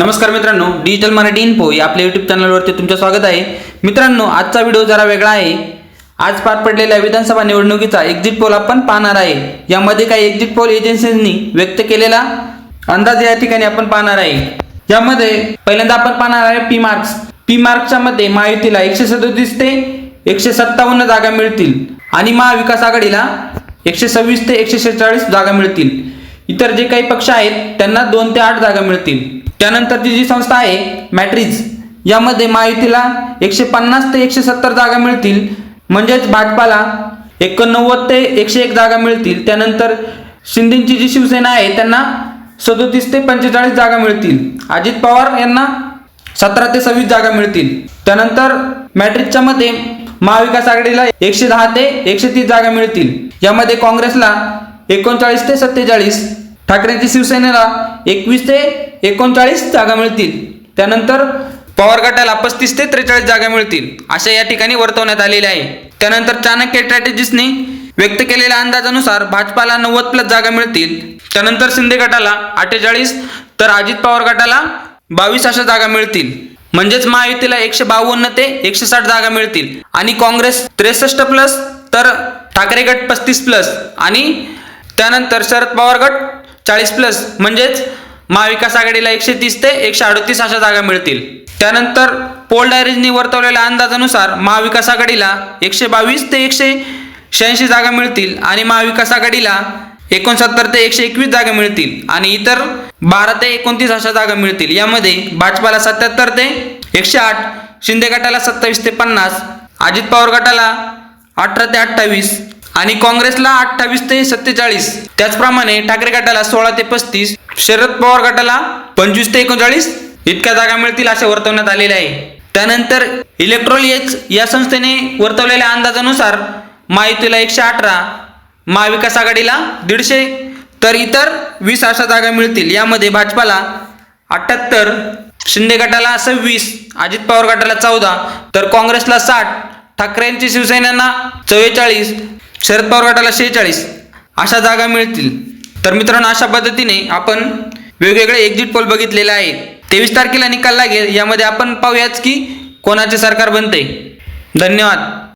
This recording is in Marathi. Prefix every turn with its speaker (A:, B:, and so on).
A: नमस्कार मित्रांनो डिजिटल मराठी इन्फो या आपल्या यूट्यूब चॅनलवरती तुमचं स्वागत आहे. मित्रांनो आजचा व्हिडिओ जरा वेगळा आहे. आज पार पडलेल्या विधानसभा निवडणुकीचा एक्झिट पोल आपण पाहणार आहे. यामध्ये काही एक्झिट पोल एजन्सींनी व्यक्त केलेला अंदाज या ठिकाणी आपण पाहणार आहे. यामध्ये पहिल्यांदा आपण पाहणार आहे पी मार्क्स पी मार्क्सच्या मध्ये महायुतीला एकशे सदोतीस ते एकशे सत्तावन्न जागा मिळतील आणि महाविकास आघाडीला एकशे सव्वीस ते एकशे शेहेचाळीस जागा मिळतील. इतर जे काही पक्ष आहेत त्यांना दोन ते आठ जागा मिळतील. त्यानंतरची जी संस्था आहे मॅट्रिज यामध्ये महायुतीला एकशे पन्नास ते एकशे सत्तर जागा मिळतील. म्हणजेच भाजपाला एकोणनव्वद ते एकशे एक जागा मिळतील. त्यानंतर शिंदेची जी शिवसेना आहे त्यांना सदोतीस ते पंचेचाळीस जागा मिळतील. अजित पवार यांना सतरा ते सव्वीस जागा मिळतील. त्यानंतर मॅट्रिकच्या मध्ये महाविकास आघाडीला एकशे दहा ते एकशे तीस जागा मिळतील. यामध्ये काँग्रेसला एकोणचाळीस ते सत्तेचाळीस ठाकरेंची शिवसेनेला एकवीस ते एकोणचाळीस जागा मिळतील. त्यानंतर पवार गटाला पस्तीस ते त्रेचाळीस जागा मिळतील अशा या ठिकाणी वर्तवण्यात आलेले आहे. त्यानंतर चाणक्य स्ट्रॅटेजिस्टने व्यक्त केलेल्या अंदाजानुसार भाजपाला नव्वद प्लस जागा मिळतील. त्यानंतर शिंदे गटाला अठ्ठेचाळीस तर अजित पवार गटाला बावीस अशा जागा मिळतील. म्हणजेच महायुतीला एकशे बावन्न ते एकशे साठ जागा मिळतील. आणि काँग्रेस त्रेसष्ट प्लस तर ठाकरे गट पस्तीस प्लस. आणि त्यानंतर शरद पवार गट चाळीस प्लस. म्हणजेच महाविकास आघाडीला एकशे तीस ते एकशे अडतीस अशा जागा मिळतील. त्यानंतर पोल डायरीजनी वर्तवलेल्या अंदाजानुसार महाविकास आघाडीला एकशे बावीस ते एकशे शहाऐंशी जागा मिळतील आणि महाविकास आघाडीला एकोणसत्तर ते एकशे एकवीस जागा मिळतील आणि इतर बारा ते एकोणतीस अशा जागा मिळतील. यामध्ये भाजपाला सत्याहत्तर ते एकशे आठ शिंदे गटाला सत्तावीस ते पन्नास अजित पवार गटाला अठरा ते अठ्ठावीस आणि काँग्रेसला अठ्ठावीस ते सत्तेचाळीस. त्याचप्रमाणे ठाकरे गटाला सोळा ते पस्तीस शरद पवार गटाला पंचवीस ते एकोणचाळीस इतक्या जागा मिळतील असे वर्तवण्यात आलेले आहे. त्यानंतर इलेक्ट्रॉलिएक्स या संस्थेने वर्तवलेल्या अंदाजानुसार महायुतीला एकशे अठरा महाविकास आघाडीला दीडशे तर इतर वीस अशा जागा मिळतील. यामध्ये भाजपाला अठ्ठ्याहत्तर शिंदे गटाला सव्वीस अजित पवार गटाला चौदा तर काँग्रेसला साठ ठाकरेंची शिवसेनेना चव्वेचाळीस शरद पवार गटाला शेहेचाळीस. अशा जागा मिळतील. तर मित्रांनो अशा पद्धतीने आपण वेगवेगळे एक्झिट पोल बघितलेले आहे तेवीस तारखेला निकाल लागेल. यामध्ये आपण पाहूयाच की कोणाचे सरकार बनते धन्यवाद.